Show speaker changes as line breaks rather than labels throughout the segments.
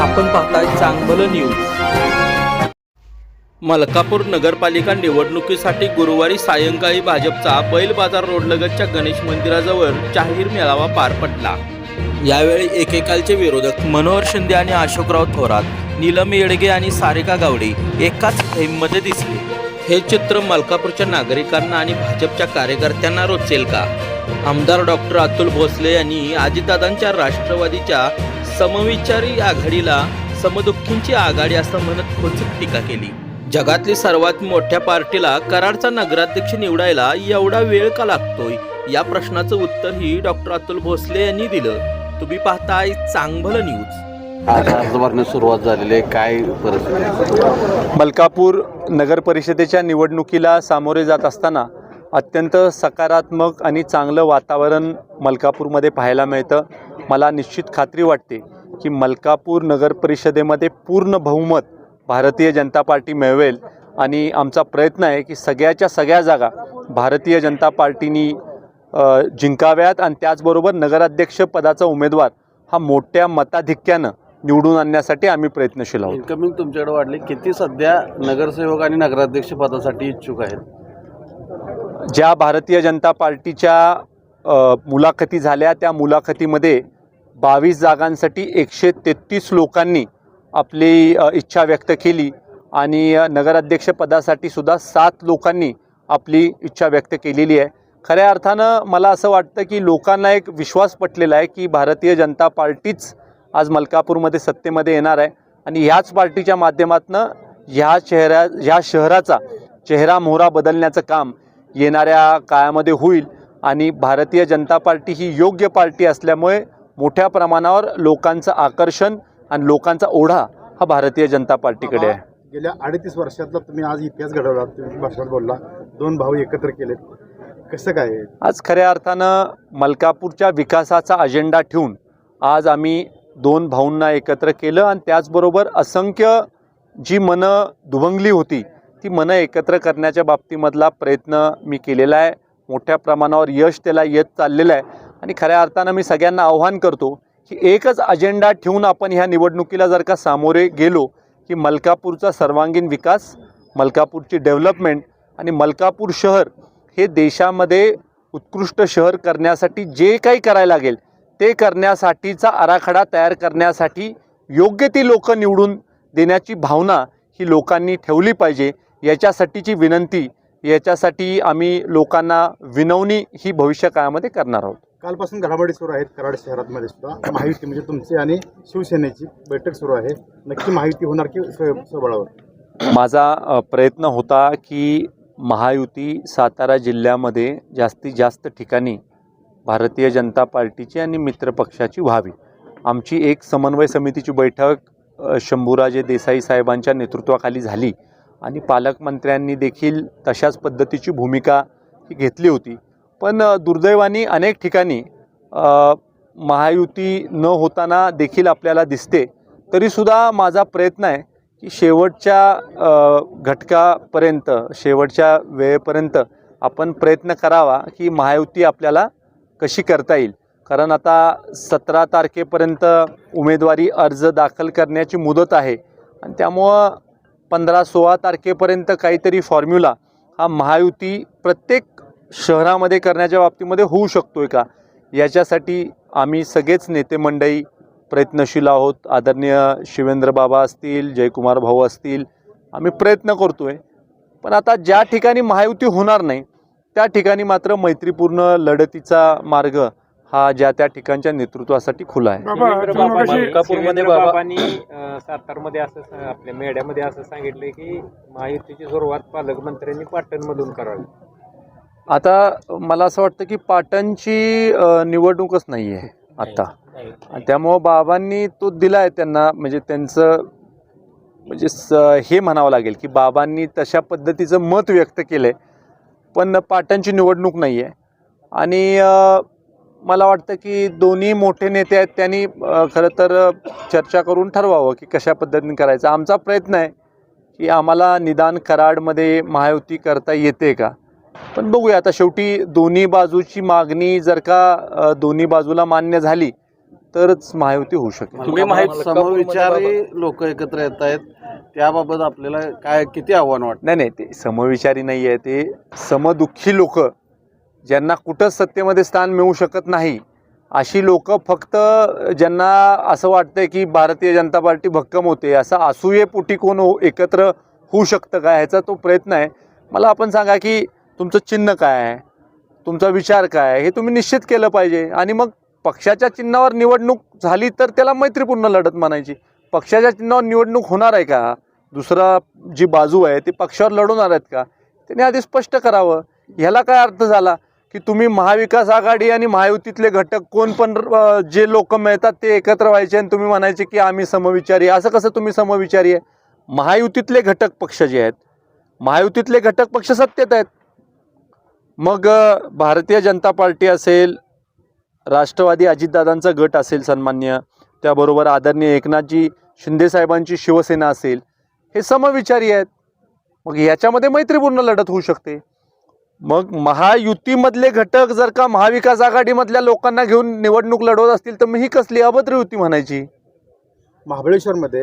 आपण पाहताय चांगलं न्यूज मलकापूर नगरपालिका निवडणुकीसाठी गुरुवारी सायंकाळी भाजपचा बैल बाजार रोडलगतच्या गणेश मंदिराजवळ जाहीर मेळावा पार पडला. यावेळी एकेकालचे विरोधक मनोहर शिंदे आणि अशोकराव थोरात नीलम येडगे आणि सारिका गावडे एकाच फ्रेममध्ये दिसले. हे चित्र मलकापूरच्या नागरिकांना आणि भाजपच्या कार्यकर्त्यांना रोचेल का? आमदार डॉक्टर अतुल भोसले यांनी आजीदादांच्या राष्ट्रवादीच्या समविचारी आघाडीला समदुःखींची आघाडी असं म्हणत खोचक टीका केली. जगातली सर्वात मोठ्या पार्टीला कराडचा नगराध्यक्ष निवडायला एवढा वेळ का लागतोय? या प्रश्नाचं उत्तरही डॉक्टर अतुल भोसले यांनी दिलं. तुम्ही पाहताय चांगलं न्यूज.
सुरुवात झालेली आहे. काय परिस्थिती?
मलकापूर नगर परिषदेच्या निवडणुकीला सामोरे जात असताना अत्यंत सकारात्मक आणि चांगलं वातावरण मलकापूरमध्ये पाहायला मिळतं. मला निश्चित खात्री वाटते की मलकापूर नगर परिषदेमध्ये पूर्ण बहुमत भारतीय जनता पार्टी मिळवेल. आणि आमचा प्रयत्न आहे की सगळ्याच्या सगळ्या जागा भारतीय जनता पार्टीनी जिंकाव्यात आणि त्याचबरोबर नगराध्यक्ष पदाचा उमेदवार हा मोठ्या मताधिक्यानं निवडून आणण्यासाठी आम्ही प्रयत्नशील आहोत.
इन्कमिंग तुमच्याकडे वाढली. किती सध्या नगरसेवक आणि नगराध्यक्ष पदासाठी इच्छुक आहेत?
ज्या भारतीय जनता पार्टीच्या मुलाखती झाल्या त्या मुलाखतीमध्ये बावीस जागांसाठी एकशे तेहतीस लोकांनी आपली इच्छा व्यक्त केली आणि नगराध्यक्षपदासाठी सुद्धा सात लोकांनी आपली इच्छा व्यक्त केलेली आहे. खऱ्या अर्थानं मला असं वाटतं की लोकांना एक विश्वास पटलेला आहे की भारतीय जनता पार्टीच आज मलकापूरमध्ये सत्तेमध्ये येणार आहे आणि ह्याच पार्टीच्या माध्यमातून ह्या चेहऱ्या ह्या शहराचा चेहरा मोहरा बदलण्याचं काम येणाऱ्या काळामध्ये होईल आणि भारतीय जनता पार्टी ही योग्य पार्टी असल्यामुळे मोठ्या प्रमाणावर लोकांचं आकर्षण आणि लोकांचा ओढा हा भारतीय जनता पार्टीकडे आहे.
गेल्या अडतीस वर्षातला तुम्ही आज इतिहास घडवला तुम्ही भाषणात बोलला. दोन भाऊ एकत्र केले कसं काय?
आज खऱ्या अर्थानं मलकापूरच्या विकासाचा अजेंडा ठेवून आज आम्ही दोन भाऊंना एकत्र केलं आणि त्याचबरोबर असंख्य जी मनं दुभंगली होती ती मनं एकत्र करण्याच्या बाबतीमधला प्रयत्न मी केलेला आहे. मोठ्या प्रमाणावर यश त्याला येत चाललेलं आहे. आणि खऱ्या अर्थानं मी सगळ्यांना आव्हान करतो की एकच अजेंडा ठेवून आपण ह्या निवडणुकीला जर का सामोरे गेलो की मलकापूरचा सर्वांगीण विकास मलकापूरची डेव्हलपमेंट आणि मलकापूर शहर हे देशामध्ये उत्कृष्ट शहर करण्यासाठी जे काही करायला लागेल ते करण्यासाठीचा आराखडा तयार करण्यासाठी योग्य ती लोकं निवडून देण्याची भावना ही लोकांनी ठेवली पाहिजे. याच्यासाठीची विनंती याच्यासाठी आम्ही लोकांना विनवणी ही भविष्य काळामध्ये करणार आहोत.
कालपासून घडामोडी सुरू आहेत कराड शहरातमध्ये सुद्धा. माहिती म्हणजे तुमची आणि शिवसेनेची बैठक सुरू आहे. नक्की माहिती होणार की स्वय स्वबळावर?
माझा प्रयत्न होता की महायुती सातारा जिल्ह्यामध्ये जास्तीत जास्त ठिकाणी भारतीय जनता पार्टीची आणि मित्रपक्षाची व्हावी. आमची एक समन्वय समितीची बैठक शंभूराजे देसाई साहेबांच्या नेतृत्वाखाली झाली आणि पालकमंत्र्यांनी देखील तशाच पद्धतीची भूमिका ही घेतली होती. पण दुर्दैवानी दुर्दैवाने अनेक ठिकाणी महायुती न होताना देखील आपल्याला दिसते. तरीसुद्धा माझा प्रयत्न आहे की शेवटच्या घटकापर्यंत शेवटच्या वेळेपर्यंत आपण प्रयत्न करावा की महायुती आपल्याला कशी करता येईल. कारण आता सतरा तारखेपर्यंत उमेदवारी अर्ज दाखल करण्याची मुदत आहे आणि त्यामुळं पंधरा सोळा तारखेपर्यंत काहीतरी फॉर्म्युला हा महायुती प्रत्येक शहरामध्ये करण्याच्या बाबतीमध्ये होऊ शकतो आहे का? याच्यासाठी आम्ही सगळेच नेते मंडळी प्रयत्नशील आहोत. आदरणीय शिवेंद्र बाबा असतील जयकुमार भाऊ असतील आम्ही प्रयत्न करतो आहे पण आता ज्या ठिकाणी महायुती होणार नाही त्या ठिकाणी मात्र मैत्रीपूर्ण लढतीचा मार्ग हा ज्या त्या ठिकाणच्या नेतृत्वासाठी खुला आहे.
मलकापूरमध्ये
बाबांनी सातारमध्ये असं आपल्या मेढ्यामध्ये असं सांगितलंय की महायुतीची सुरुवात पालकमंत्र्यांनी पाटणमधून करावी.
आता मला असं वाटतं की पाटणची निवडणूकच नाही आहे आत्ता त्यामुळं बाबांनी तो दिला आहे त्यांना म्हणजे त्यांचं म्हणजे स हे म्हणावं लागेल की बाबांनी तशा पद्धतीचं मत व्यक्त केलं आहे पण पाटणची निवडणूक नाही आहे आणि मला वाटतं की दोन्ही मोठे नेते आहेत त्यांनी खरं तर चर्चा करून ठरवावं की कशा पद्धतीने करायचं. आमचा प्रयत्न आहे की आम्हाला निदान कराडमध्ये महायुती करता येते का? पण बघूया आता शेवटी दोन्ही बाजूची मागणी जर का दोन्ही बाजूला मान्य झाली तरच महायुती होऊ शकेल.
तुम्ही माहित-
समविचारी लोक एकत्र येत आहेत त्याबाबत आपल्याला काय किती आव्हान वाटतं?
नाही नाही ते समविचारी नाही आहे ते समदुःखी लोक ज्यांना कुठंच सत्तेमध्ये स्थान मिळू शकत नाही अशी लोक फक्त ज्यांना असं वाटतंय की भारतीय जनता पार्टी भक्कम होते असं असूयेपोटी कोण हो- एकत्र होऊ शकतं का ह्याचा तो प्रयत्न आहे. मला आपण सांगा की तुमचं चिन्ह काय आहे? तुमचा विचार काय आहे? हे तुम्ही निश्चित केलं पाहिजे. आणि मग पक्षाच्या चिन्हावर निवडणूक झाली तर त्याला मैत्रीपूर्ण लढत म्हणायची. पक्षाच्या चिन्हावर निवडणूक होणार आहे का? दुसरा जी बाजू आहे ती पक्षावर लढवणार आहेत का? त्यांनी आधी स्पष्ट करावं. ह्याला काय अर्थ झाला? की तुम्ही महाविकास आघाडी आणि महायुतीतले घटक कोण पण जे लोक मिळतात ते एकत्र व्हायचे आणि तुम्ही म्हणायचे की आम्ही समविचारी. असं कसं तुम्ही समविचारी आहे? महायुतीतले घटक पक्ष जे आहेत महायुतीतले घटक पक्ष सत्तेत आहेत. मग भारतीय जनता पार्टी असेल राष्ट्रवादी अजितदादांचा गट असेल सन्मान्य त्याबरोबर आदरणीय एकनाथजी शिंदेसाहेबांची शिवसेना असेल हे समविचारी आहेत. मग याच्यामध्ये मैत्रीपूर्ण लढत होऊ शकते. मग महायुतीमधले घटक जर का महाविकास आघाडीमधल्या लोकांना घेऊन निवडणूक लढवत असतील तर मग ही कसली अभद्र युती म्हणायची?
महाबळेश्वरमध्ये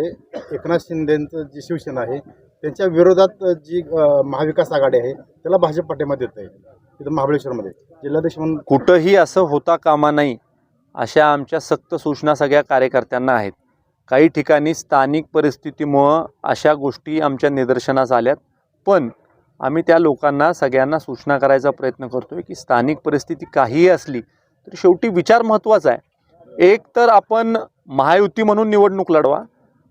एकनाथ शिंदेचं जी शिवसेना आहे त्यांच्या विरोधात जी महाविकास आघाडी आहे त्याला भाजप पाठिंबा देत आहे तिथं महाबळेश्वरमध्ये. जिल्हाध्यक्ष म्हणून
कुठंही असं होता कामा नाही अशा आमच्या सक्त सूचना सगळ्या कार्यकर्त्यांना आहेत. काही ठिकाणी स्थानिक परिस्थितीमुळं अशा गोष्टी आमच्या निदर्शनास आल्यात. पण आम्ही त्या लोकांना सगळ्यांना सूचना करायचा प्रयत्न करतो आहे की स्थानिक परिस्थिती काहीही असली तर शेवटी विचार महत्त्वाचा आहे. एक तर आपण महायुती म्हणून निवडणूक लढवा.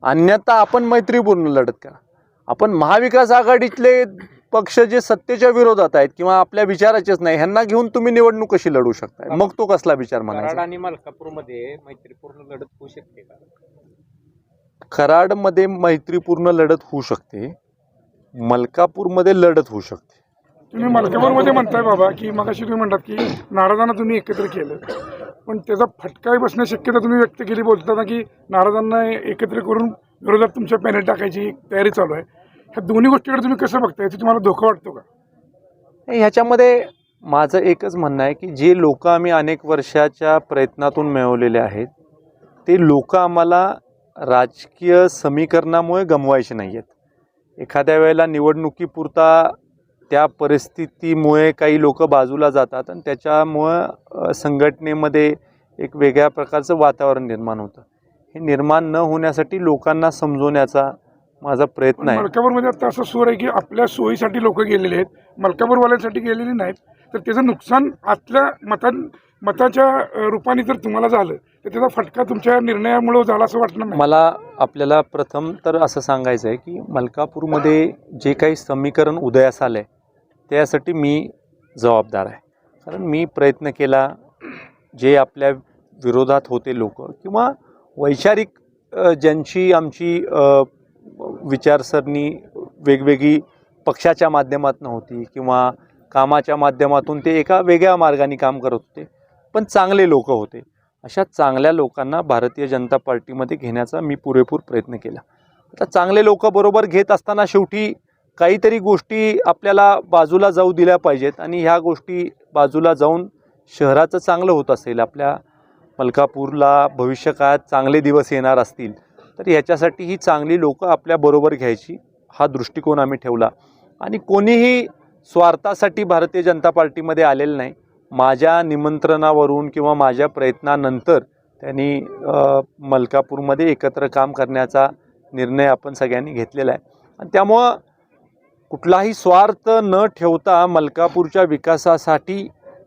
अन्यथा आपण मैत्रीपूर्ण लढत करा. आपण महाविकास आघाडीतले पक्ष जे सत्तेच्या विरोधात आहेत किंवा आपल्या विचाराचेच नाही ह्यांना घेऊन तुम्ही निवडणूक कशी लढू शकता मग तो कसला विचार
कराड
म्हणायचा?
आणि मलकापूरमध्ये मैत्रीपूर्ण लढत होऊ शकते का?
कराडमध्ये मैत्रीपूर्ण लढत होऊ शकते मलकापूरमध्ये लढत होऊ शकते.
तुम्ही मलकापूरमध्ये म्हणताय बाबा की मगाशी तुम्ही म्हणतात की नाराजांना तुम्ही एकत्र केलं. पण त्याचा फटकाही बसण्याची शक्यता तुम्ही व्यक्त केली बोलताना की नाराजांना एकत्र करून विरोधात तुमच्या पॅनेल टाकायची तयारी चालू आहे. ह्या दोन्ही गोष्टीकडे तुम्ही कसं बघताय? याचा तुम्हाला धोका वाटतो का?
ह्याच्यामध्ये माझं एकच म्हणणं आहे की जे लोक आम्ही अनेक वर्षाच्या प्रयत्नातून मिळवलेले आहेत ते लोक आम्हाला राजकीय समीकरणामुळे गमवायचे नाही आहेत एखाद्या वेळेला निवडणुकीपुरता त्या परिस्थितीमुळे काही लोक बाजूला जातात आणि त्याच्यामुळं संघटनेमध्ये एक वेगळ्या प्रकारचं वातावरण निर्माण होतं. हे निर्माण न होण्यासाठी लोकांना समजवण्याचा माझा प्रयत्न आहे.
मलकापूरमध्ये आता असं सूर आहे की आपल्या सोयीसाठी लोक गेलेले आहेत. मलकापूरवाल्यांसाठी गेलेली नाहीत. तर त्याचं नुकसान आतल्या मतां मताच्या रूपाने जर तुम्हाला झालं तर त्याचा फटका तुमच्या निर्णयामुळे झाला असं वाटणार नाही?
मला आपल्याला प्रथम तर असं सांगायचं आहे की मलकापूरमध्ये जे काही समीकरण उदयास आलं आहे त्यासाठी मी जबाबदार आहे. कारण मी प्रयत्न केला जे आपल्या विरोधात होते लोक किंवा वैचारिक ज्यांची आमची विचारसरणी वेगवेगळी पक्षाच्या माध्यमातून होती किंवा कामाच्या माध्यमातून ते एका वेगळ्या मार्गाने काम करत होते पण चांगले लोक होते. अशा चांगल्या लोकांना भारतीय जनता पार्टीमध्ये घेण्याचा मी पुरेपूर प्रयत्न केला. आता चांगले लोक बरोबर घेत असताना शेवटी काहीतरी गोष्टी आपल्याला बाजूला जाऊ दिल्या पाहिजेत आणि ह्या गोष्टी बाजूला जाऊन शहराचं चांगलं होत असेल आपल्या मलकापूरला भविष्यकाळात चांगले दिवस येणार असतील तर ह्याच्यासाठी ही चांगली लोकं आपल्याबरोबर घ्यायची हा दृष्टिकोन आम्ही ठेवला. आणि कोणीही स्वार्थासाठी भारतीय जनता पार्टीमध्ये आलेलं नाही. माझ्या निमंत्रणावरून किंवा माझ्या प्रयत्नानंतर त्यांनी मलकापूरमध्ये एकत्र काम करण्याचा निर्णय आपण सगळ्यांनी घेतलेला आहे. आणि त्यामुळं कुठलाही स्वार्थ न ठेवता मलकापूरच्या विकासासाठी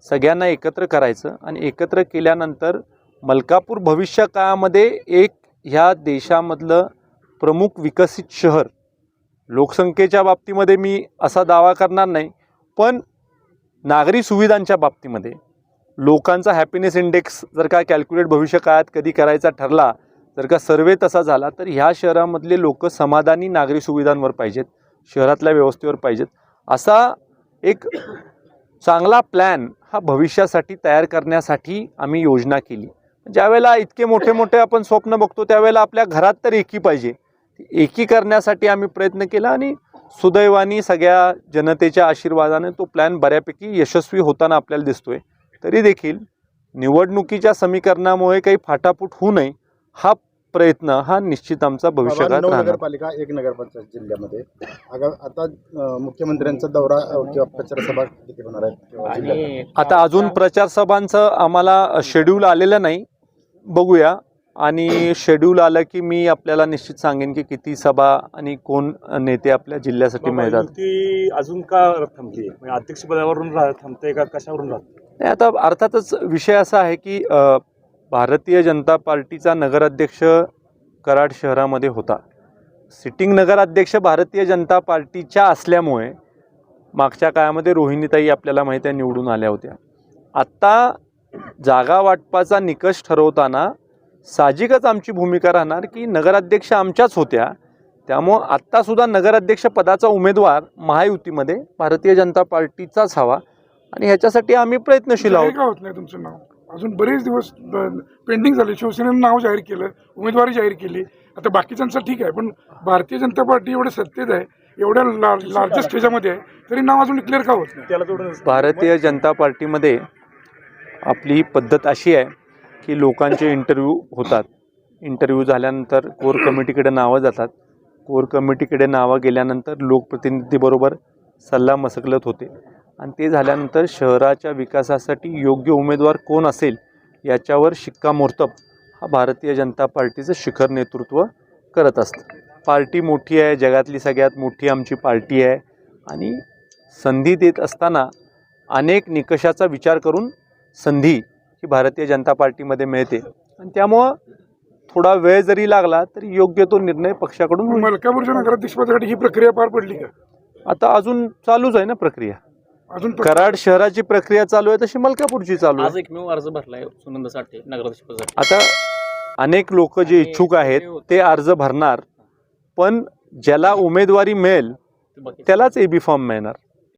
सगळ्यांना एकत्र करायचं आणि एकत्र केल्यानंतर मलकापूर भविष्य काळामध्ये एक ह्या देशामधलं प्रमुख विकसित शहर लोकसंख्येच्या बाबतीमध्ये मी असा दावा करणार नाही पण नागरी सुविधांच्या बाबतीमध्ये लोकांचा हॅपीनेस इंडेक्स जर का कॅल्क्युलेट भविष्य काळात कधी करायचा ठरला जर का सर्वे तसा झाला तर ह्या शहरामधले लोक समाधानी नागरी सुविधांवर पाहिजेत शहरातल्या व्यवस्थेवर पाहिजेत. असा एक चांगला प्लॅन हा भविष्यासाठी तयार करण्यासाठी आम्ही योजना केली. ज्यावेळेला इतके मोठे मोठे आपण स्वप्न बघतो त्यावेळेला आपल्या घरात तर एकी पाहिजे. एकी करण्यासाठी आम्ही प्रयत्न केला आणि सुदैवाने सगळ्या जनतेच्या आशीर्वादाने तो प्लॅन बऱ्यापैकी यशस्वी होताना आपल्याला दिसतोय. तरी देखील निवडणुकीच्या समीकरणामुळे काही फाटाफूट होऊ नये हा प्रयत्न हा निश्चित आमचा
बाबा,
भविष्यकाळात
नऊ
राहणार.
नगरपालिका एक नगरपंचायत जिल्ह्यामध्ये. आगा आता अं, मुख्यमंत्र्यांचा दौरा अं, किंवा प्रचार सभा किती होणार आहेत किंवा जिल्ह्यात?
आणि
आता अजून प्रचार सभांचं आम्हाला शेड्यूल आलेलं नाही. बघूया. आणि शेड्यूल आलं की मी आपल्याला निश्चित सांगेन की किती सभा आणि कोण नेते आपल्या जिल्ह्यासाठी मिळतात.
युती अजून का थांबली? म्हणजे अध्यक्षपदावरून रा- थांबते का? कशावरून राहते
नाही आता अर्थातच विषय असा आहे की अ, भारतीय जनता पार्टीचा नगराध्यक्ष कराड शहरामध्ये होता. सिटिंग नगराध्यक्ष भारतीय जनता पार्टीच्या असल्यामुळे मागच्या काळामध्ये रोहिणीताई आपल्याला माहीत आहे निवडून आल्या होत्या. आत्ता जागा वाटपाचा निकष ठरवताना साहजिकच आमची भूमिका राहणार की नगराध्यक्ष आमच्याच होत्या. त्यामुळं आत्तासुद्धा नगराध्यक्ष पदाचा उमेदवार महायुतीमध्ये भारतीय जनता पार्टीचाच हवा आणि ह्याच्यासाठी आम्ही प्रयत्नशील आहोत.
तुमचं नाव? अजून बरेच दिवस पेंडिंग झाले. शिवसेनेनं नाव जाहीर केलं उमेदवारी जाहीर केली. आता बाकीच्यांचं ठीक आहे पण भारतीय जनता पार्टी एवढं सत्तेत आहे एवढ्या लार्जेस्ट ह्याच्यामध्ये आहे तरी नाव अजून डिक्लेअर का होत नाही?
त्याला
भारतीय जनता पार्टीमध्ये आपली पद्धत अशी आहे की लोकांचे इंटरव्ह्यू होतात. इंटरव्ह्यू झाल्यानंतर कोर कमिटीकडे नावं जातात. कोर कमिटीकडे नावं गेल्यानंतर लोकप्रतिनिधीबरोबर सल्ला मसलत होते. आणि ते झाल्यानंतर शहराच्या विकासासाठी योग्य उमेदवार कोण असेल याच्यावर शिक्कामोर्तब हा भारतीय जनता पार्टीचं शिखर नेतृत्व करत असतं. पार्टी मोठी आहे जगातली सगळ्यात मोठी आमची पार्टी आहे. आणि संधी देत असताना अनेक निकषाचा विचार करून संधी ही भारतीय जनता पार्टीमध्ये मिळते. आणि त्यामुळं थोडा वेळ जरी लागला तरी योग्य तो निर्णय पक्षाकडून
मलकापूरच्या नगराध्यक्षपदासाठी ही प्रक्रिया पार पडली का?
आता अजून चालूच आहे ना प्रक्रिया.
अजून
कराड शहराची प्रक्रिया चालू आहे तशी मलकापूरची चालू आहे.
आज एकमेव अर्ज भरलाय सुनंद साठे नगराध्यक्षपदासाठी
आता अनेक लोक जे इच्छुक आहेत ते अर्ज भरणार पण ज्याला उमेदवारी मिळेल
बाकी
त्यालाच ए बी फॉर्म मिळणार.